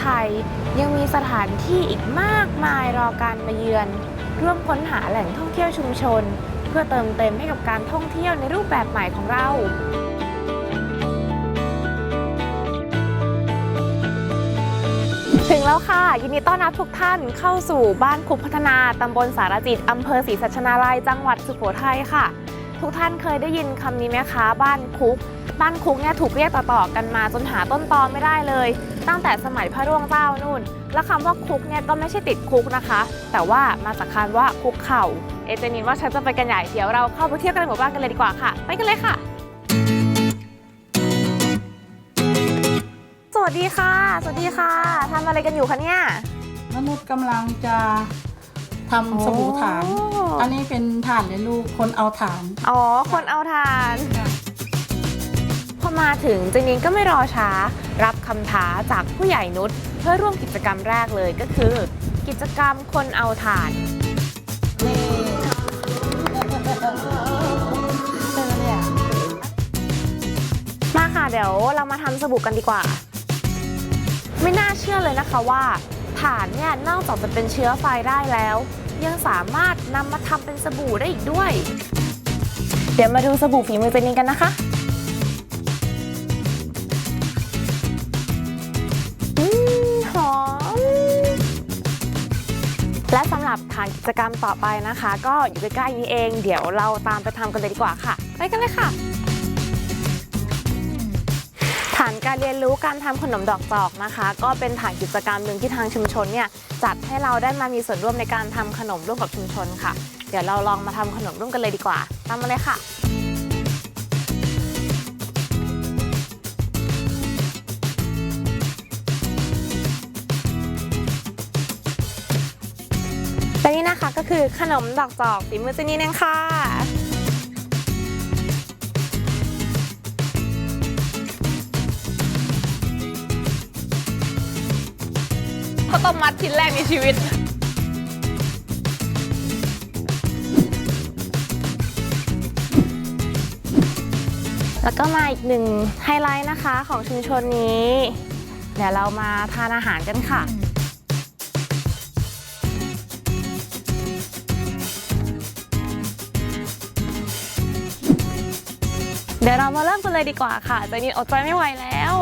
ไทย ยังมีสถานที่อีกมากมายรอการมาเยือน ร่วมค้นหาแหล่งท่องเที่ยวชุมชน เพื่อเติมเต็มให้กับการท่องเที่ยวในรูปแบบใหม่ของเราถึงแล้วค่ะ ยินดีต้อนรับทุกท่านเข้าสู่บ้านคุกพัฒนาตำบลสารจิตอำเภอศรีสัชนาลัยจังหวัดสุโขทัยค่ะ ทุกท่านเคยได้ยินคำนี้ไหมคะ บ้านคุก บ้านคุกเนี่ยถูกเรียกต่อๆกันมาจนหาต้นตอไม่ได้เลย ตั้งแต่สมัยพระร่วงเจ้านู่น และคำว่าคุกเนี่ยก็ไม่ใช่ติดคุกนะคะ แต่ว่ามาจากคำว่าคุกเข่า เอเจนินว่าฉันจะไปกันใหญ่เดี๋ยวเราเข้าไปเที่ยวกันในหมู่บ้านกันเลยดีกว่าค่ะ ไปกันเลยค่ะสวัสดีค่ะ สวัสดีค่ะทำอะไรกันอยู่คะเนี่ย มนุษย์กำลังจะทำสบู่ฐานโอ้อันนี้เป็นฐานเลยลูก คนเอาฐาน อ๋อ คนเอาทานพอ มาถึงเจนินก็ไม่รอช้า รับคำท้าจากผู้ใหญ่นุชเพื่อร่วมกิจกรรมแรกเลยก็คือ กิจกรรมคนเอาทานนี่เจอเนี่ยมาค่ะเดี๋ยวเรามาทำสบู่กันดีกว่า ไม่น่าเชื่อเลยนะคะว่าถ่านเนี่ยนอกจากจะเป็นเชื้อไฟได้แล้ว ยังสามารถนำมาทำเป็นสบู่ได้อีกด้วย เดี๋ยวมาดูสบู่ฝีมือเจนินกันนะคะานกิจกรรมต่อไปนะคะ ก็อยู่ใกล้ๆนี้เอง เดี๋ยวเราตามไปทำกันเลยดีกว่าค่ะ ไปกันเลยค่ะฐานการเรียนรู้การทำขนมดอกจอกนะคะ ก็เป็นฐานกิจกรรมหนึ่งที่ทางชุมชนเนี่ยจัดให้เราได้มามีส่วนร่วมในการทำขนมร่วมกับชุมชนค่ะ เดี๋ยวเราลองมาทำขนมร่วมกันเลยดีกว่าตามมาเลยค่ะ และนี่นะคะก็คือขนมดอกจอกฝีมือเจนี่เองค่ะ ข้าวต้มมัดชิ้นแรกในชีวิต แล้วก็มาอีกหนึ่งไฮไลท์นะคะของชุมชนนี้ เดี๋ยวเรามาทานอาหารกันค่ะ เดี๋ยวเรามาเริ่มกันเลยดีกว่าค่ะใจนี้อดใจไม่ไหวแล้ว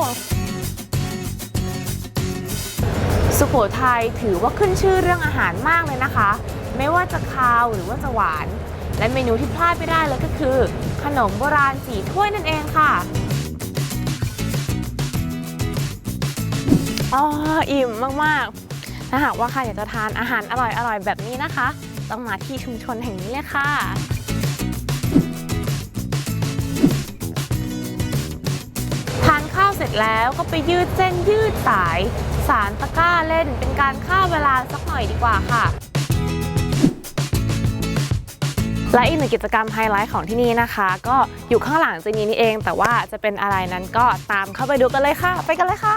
สุโขทัยถือว่าขึ้นชื่อเรื่องอาหารมากเลยนะคะ ไม่ว่าจะคาวหรือว่าจะหวาน และเมนูที่พลาดไม่ได้เลยก็คือ ขนมโบราณสีถ้วยนั่นเองค่ะอ๋ออิ่มมากๆ ถ้าหากว่าใครอยากจะทานอาหารอร่อยๆ แบบนี้นะคะ ต้องมาที่ชุมชนแห่งนี้เลยค่ะ เสร็จแล้วก็ไปยืดเส้นยืดสาย สารตะกร้าเล่นเป็นการฆ่าเวลาสักหน่อยดีกว่าค่ะและอีกหนึ่งกิจกรรมไฮไลท์ของที่นี่นะคะ ก็อยู่ข้างหลังเจนีนี่เอง แต่ว่าจะเป็นอะไรนั้นก็ตามเข้าไปดูกันเลยค่ะ ไปกันเลยค่ะ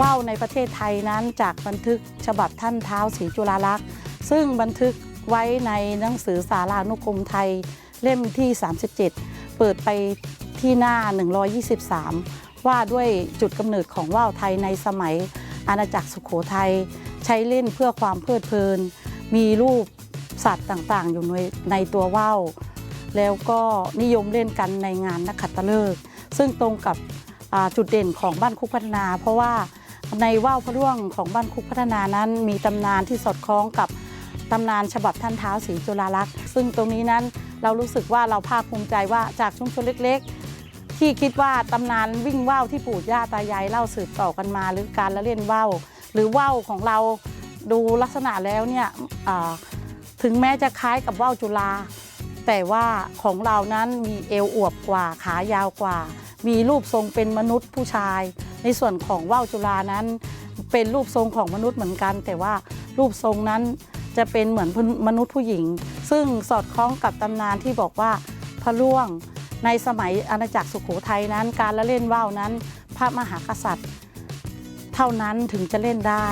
ว่าวในประเทศไทยนั้นจากบันทึกฉบับท่านเท้าศรีจุฬาลักษณ์ ซึ่งบันทึกไว้ในหนังสือสารานุกรมไทยเล่มที่ 37 เปิดไปที่หน้า 123 ว่าด้วยจุดกำเนิดของว่าวไทยในสมัยอาณาจักรสุขโขทัยใช้เล่นเพื่อความเพลิดเพลิน มีรูปสัตว์ต่างๆ อยู่ในในตัวว่าวแล้วก็นิยมเล่นกันในงานนักขัตฤกษ์ซึ่งตรงกับจุดเด่นของบ้านคุกพัฒนา เพราะว่า ในว่าวพระร่วงของบ้านคุกพัฒนานั้น มีตำนานที่สอดคล้องกับตำนานฉบับท่านเท้าศรีจุฬาลักษณ์ซึ่งตรงนี้นั้นเรารู้สึกว่าเราภาคภูมิใจว่าจากชุมชนเล็กๆ ที่คิดว่าตำนานวิ่งว่าวที่ปู่ย่าตายายเล่าสืบต่อกันมา หรือการละเล่นว่าวหรือว่าวของเราดูลักษณะแล้วเนี่ยถึงแม้จะคล้ายกับว่าวจุฬาแต่ว่าของเรานั้นมีเอวอวบกว่าขายาวกว่า มีรูปทรงเป็นมนุษย์ผู้ชาย ในส่วนของว่าวจุฬานั้น เป็นรูปทรงของมนุษย์เหมือนกัน แต่ว่ารูปทรงนั้นจะเป็นเหมือนมนุษย์ผู้หญิง ซึ่งสอดคล้องกับตำนานที่บอกว่าพระล่วงในสมัยอาณาจักรสุโขทัยนั้น การละเล่นว่าวนั้น พระมหากษัตริย์ เท่านั้นถึงจะเล่นได้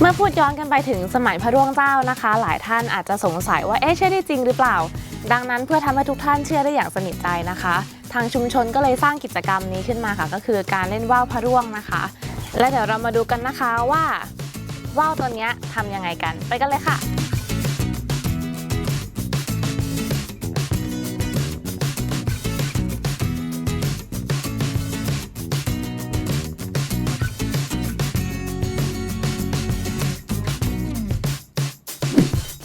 เมื่อพูดย้อนกันไปถึงสมัยพระร่วงเจ้านะคะ หลายท่านอาจจะสงสัยว่าเอ๊ะใช่ได้จริงหรือเปล่า ดังนั้นเพื่อทำให้ทุกท่านเชื่อได้อย่างสนิทใจนะคะ ทางชุมชนก็เลยสร้างกิจกรรมนี้ขึ้นมาค่ะ ก็คือการเล่นว่าวพระร่วงนะคะ และเดี๋ยวเรามาดูกันนะคะว่าว่าวตัวนี้ทำยังไงกัน ไปกันเลยค่ะ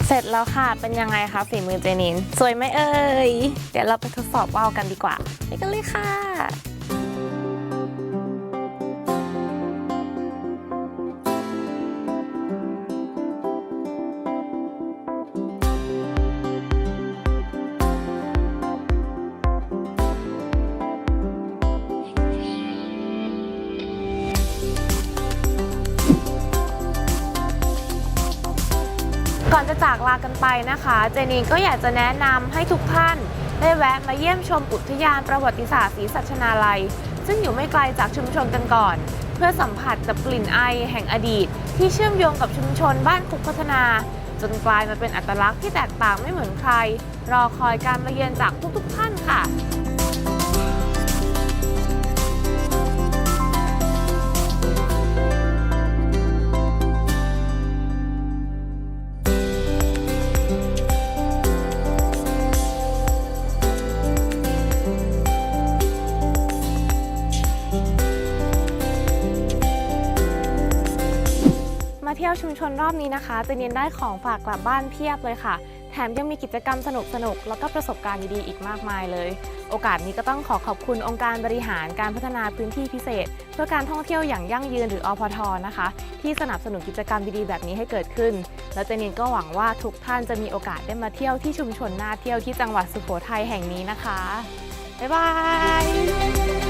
เสร็จแล้วค่ะ เป็นยังไงคะฝีมือเจนิน สวยไหมเอ่ย เดี๋ยวเราไปทดสอบว่าวกันดีกว่า ไปกันเลยค่ะ ก่อนจะจากลากันไปนะคะ เจนีนก็อยากจะแนะนำให้ทุกท่านได้แวะมาเยี่ยมชมอุทยานประวัติศาสตร์ศรีสัชนาลัย ซึ่งอยู่ไม่ไกลจากชุมชนกันก่อน เพื่อสัมผัสกับกลิ่นไอแห่งอดีต ที่เชื่อมโยงกับชุมชนบ้านคุกพัฒนา จนกลายมาเป็นอัตลักษณ์ที่แตกต่างไม่เหมือนใคร รอคอยการมาเยือนจากทุกๆท่านค่ะ มาเที่ยวชุมชนรอบนี้นะคะเจเนียนได้ของฝากกลับบ้านเพียบเลยค่ะ แถมยังมีกิจกรรมสนุกๆแล้วก็ประสบการณ์ดีๆอีกมากมายเลย โอกาสนี้ก็ต้องขอขอบคุณองค์การบริหารการพัฒนาพื้นที่พิเศษ เพื่อการท่องเที่ยวอย่างยั่งยืนหรืออพทนะคะ ที่สนับสนุนกิจกรรมดีๆแบบนี้ให้เกิดขึ้น และเจเนียนก็หวังว่าทุกท่านจะมีโอกาสได้มาเที่ยวที่ชุมชนน่าเที่ยวที่จังหวัดสุโขทัยแห่งนี้นะคะบ๊ายบาย